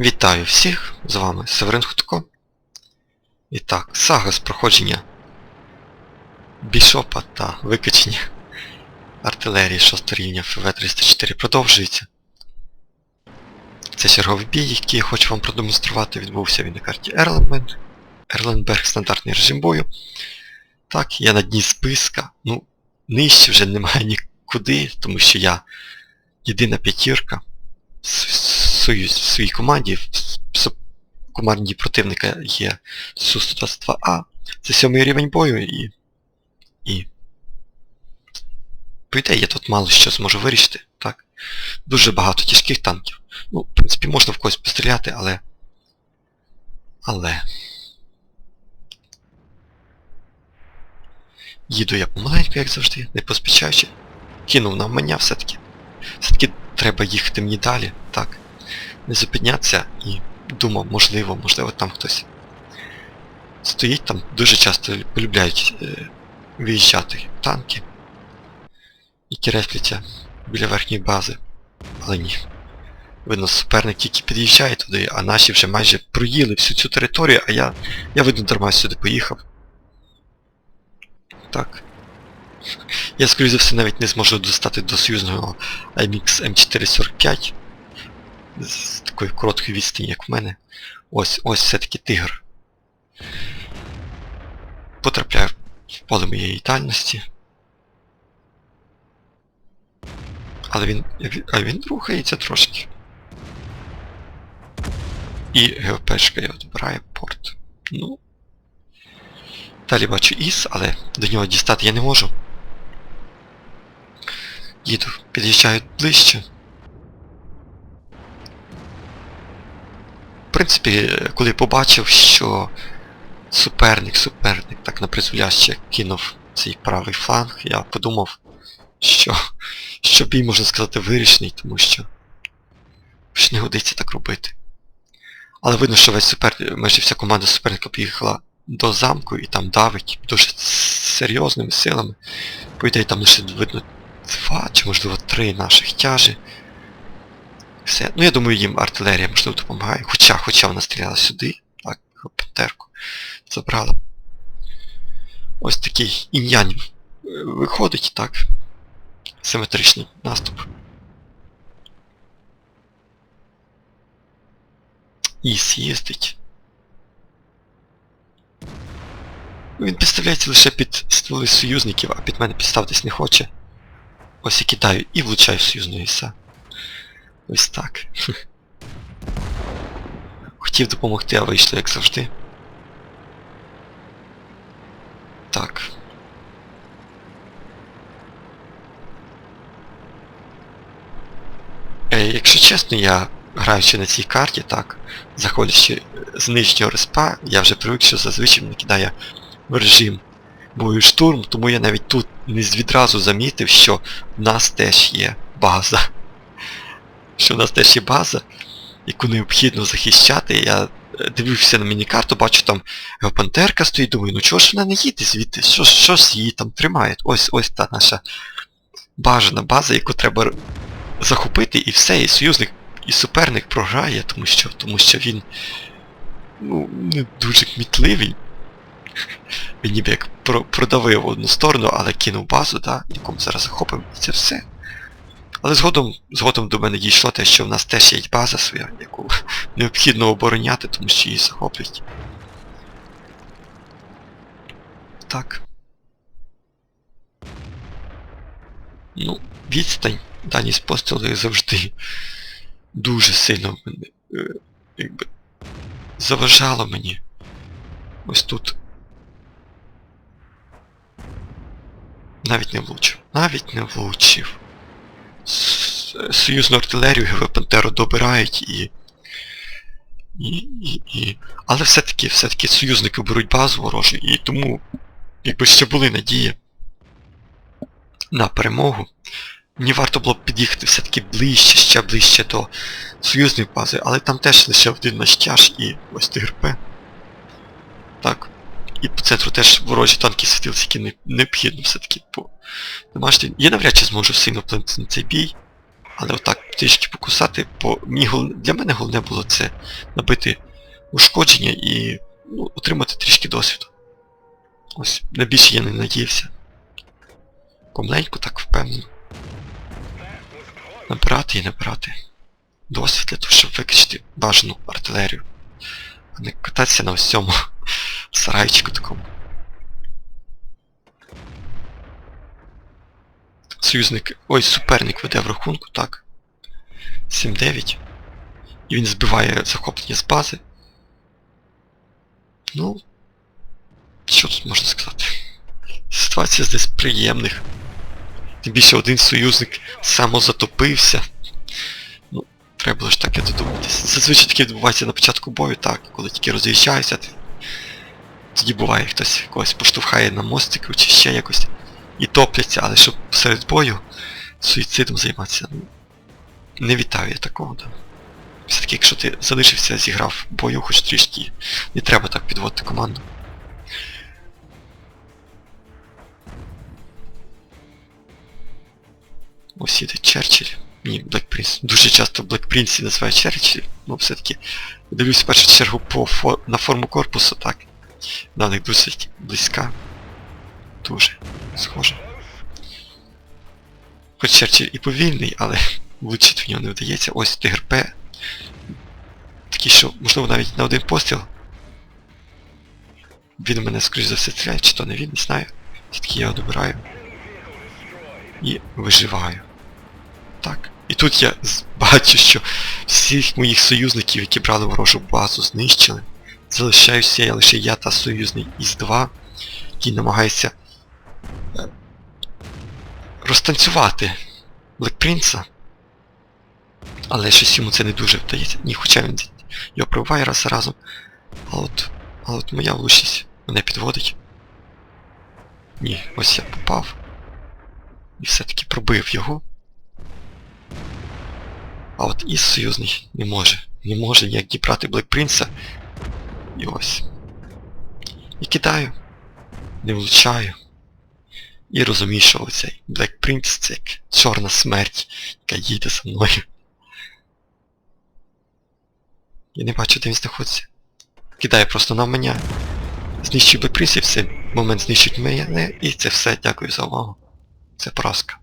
Вітаю всіх, з вами Северин Хутко. І так, сага з проходження бішопа та викачення артилерії 6 рівня ФВ-304 продовжується. Це черговий бій, який я хочу вам продемонструвати. Відбувся він на карті Ерленберг. Ерленберг стандартний режим бою. Так, я на дні списка. Ну, нижче вже немає нікуди, тому що я єдина п'ятірка в своїй команді, в команді противника є Су-122А. Це сьомий рівень бою і. І. По ідеї я тут мало що зможу вирішити, так. Дуже багато тяжких танків. Ну, в принципі, можна в когось постріляти, але. Але. Їду я помаленьку, як завжди, не поспішаючи. Кинув на мене все-таки. Все-таки треба їхати мені далі, так. Не зупинятися і думав, можливо, можливо там хтось стоїть там, дуже часто полюбляють е, виїжджати танки, які рефляться біля верхньої бази. Але ні. Видно, суперник тільки під'їжджає туди, а наші вже майже проїли всю цю територію, а я, я видно, дарма сюди поїхав. Так. Я, скоріше за все, навіть не зможу достати до союзного IMX M445 з такої короткої відстані, як в мене. Ось, ось все-таки тигр. Потрапляю в поле моєї дальності. Але він. А він рухається трошки. І ГВПшка його добирає порт. Ну. Далі бачу Іс, але до нього дістати я не можу. Їду, під'їжджаю ближче. Принципі, коли побачив, що суперник, суперник так напризволяще кинув цей правий фланг, я подумав, що, що бій, можна сказати, вирішений, тому що ж не годиться так робити. Але видно, що весь супер, майже вся команда суперника поїхала до замку і там давить дуже серйозними силами. По ідеї там лише видно два чи можливо три наших тяжі. Все. Ну я думаю їм артилерія можливо допомагає. Хоча, хоча вона стріляла сюди. Так, пентерку. Забрала. Ось такий ін'янь е, виходить, так. Симетричний наступ. Іс їздить. Ну, Він підставляється лише під стволи союзників, а під мене підставитись не хоче. Ось я кидаю і влучаю в союзного іса. Ось так. Хотів допомогти, а вийшло як завжди. Так. Е, якщо чесно, я граючи на цій карті, так, заходячи з нижнього респа, я вже привик, що зазвичай мене кидає в режим бою штурм, тому я навіть тут не відразу замітив, що в нас теж є база. Що в нас теж є база, яку необхідно захищати. Я е, дивився на міні-карту, бачу там пантерка стоїть, думаю, ну чого ж вона не їде звідти? Що, що ж її там тримає? Ось ось та наша бажана база, яку треба захопити і все, і союзник, і суперник програє, тому що, тому що він ну, не дуже кмітливий. Він ніби як продавив одну сторону, але кинув базу, да, яку ми зараз захопимо, і це все. Але згодом, згодом до мене дійшло те, що в нас теж є база своя, яку необхідно обороняти, тому що її захоплять. Так. Ну, відстань, дальність пострілу завжди дуже сильно мене, е, якби, заважало мені. Ось тут. Навіть не влучив. Навіть не влучив. Союзну артилерію ГВ Пантеру добирають і. І, і, і... Але все-таки, все-таки союзники беруть базу ворожу, і тому, якби ще були надії на перемогу, мені варто було б під'їхати все-таки ближче, ще ближче до союзної бази, але там теж лише один наш тяж і ось ТГРП. Так. І по центру теж ворожі танки світилися, які не, необхідно все-таки по. Я навряд чи зможу сильно вплинути на цей бій. Але отак трішки покусати, бо мені для мене головне було це набити ушкодження і ну, отримати трішки досвіду. Ось, на більше я не надіявся. Помаленьку так впевнено. Набирати і набирати. Досвід для того, щоб викачати бажану артилерію. А не кататися на ось сарайчику такому. Союзник. Ой, суперник веде в рахунку, так. 7-9. І він збиває захоплення з бази. Ну. Що тут можна сказати? Ситуація з десь приємних. Тим більше один союзник самозатопився. Ну, треба було ж таке додуматися. Зазвичай таке відбувається на початку бою, так, коли тільки роз'їжджаюся, тоді буває хтось когось поштовхає на мостику чи ще якось і топляться, але щоб серед бою суїцидом займатися, ну, не вітаю я такого, да. Все-таки, якщо ти залишився, зіграв бою хоч трішки, не треба так підводити команду. Ось іде Черчилль. Ні, Prince. Дуже часто Prince називають Черчилль, ну все-таки дивлюсь в першу чергу по фо... на форму корпусу, так. Вона них досить близька. Дуже схоже. Хоч Черчилль і повільний, але влучити в нього не вдається. Ось Тигр П. Такий, що, можливо, навіть на один постріл. Він у мене, скоріш за все, стріляє, чи то не він, не знаю. Все-таки я його добираю. І виживаю. Так. І тут я бачу, що всіх моїх союзників, які брали ворожу базу, знищили. Залишаюся я лише я та союзний із-2, який намагається розтанцювати Блекпринца. Але щось йому це не дуже вдається. Ні, хоча він його пробиває раз за разом. А от, а от моя влучність мене підводить. Ні, ось я попав. І все-таки пробив його. А от із союзний не може. Не може ніяк дібрати Блекпринца. І ось. І кидаю. Не влучаю. І розумію, що оцей Black Prince це як чорна смерть, яка їде за мною. Я не бачу, де він знаходиться. Кидає просто на мене. Знищує Black Prince і все. Момент знищить мене. І це все. Дякую за увагу. Це поразка.